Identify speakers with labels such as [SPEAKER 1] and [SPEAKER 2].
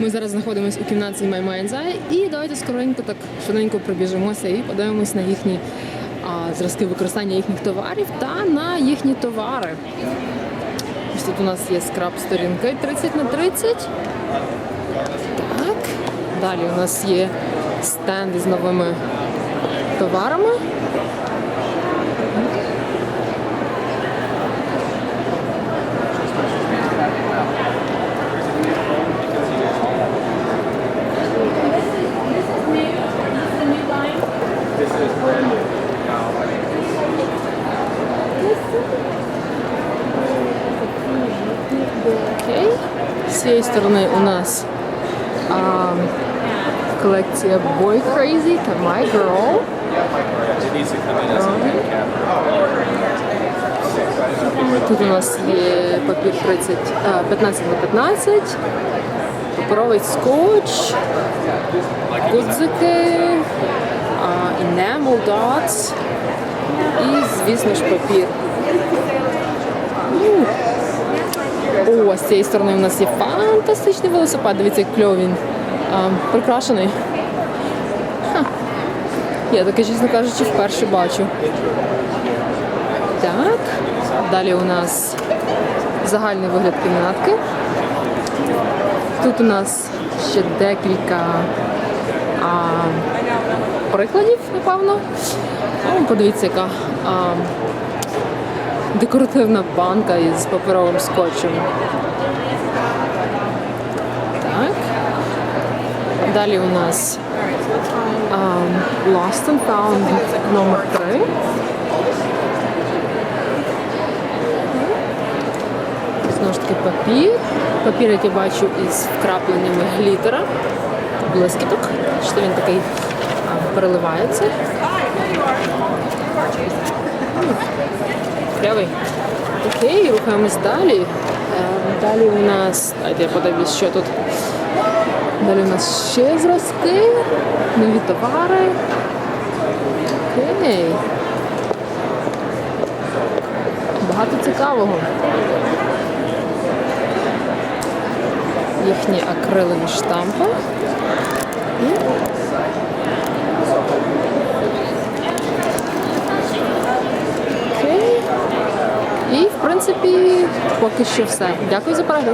[SPEAKER 1] Ми зараз знаходимося у кімнаті Eye і давайте скоренько так швиденько пробіжимося і подивимось на їхні а, зразки використання їхніх товарів та на їхні товари. Ось тут у нас є скраб сторінки 30 на 30. Так. Далі у нас є стенд із новими товарами. Окей. З цієї сторони у нас а, колекція Boy Crazy та My Girl. Тут у нас є папір 30, а, 15 на 15, паперовий скотч, гудзики, enamel dots і, звісно ж, папір. О, з цієї сторони у нас є фантастичний велосипед. Дивіться, як кльовий він. А, прикрашений. Ха. Я таке, чесно кажучи, вперше бачу. Так. Далі у нас загальний вигляд кімнатки. Тут у нас ще декілька а, прикладів, напевно. О, подивіться, яка а, декоративна банка із паперовим скотчем. Так. Далі у нас а, Lost and Found номер 3. Знову ж таки папір. Папір, як я бачу, із вкрапленнями глітера. Блискіток. Що він такий переливається. Клявий. Окей, рухаємось далі. Е, Далі у нас. Дайте я подивлюсь, що тут. Далі у нас ще зразки, нові товари. Окей. Багато цікавого. Їхні акрилові штампи. І Окей. І в принципі поки що все. Дякую за перегляд.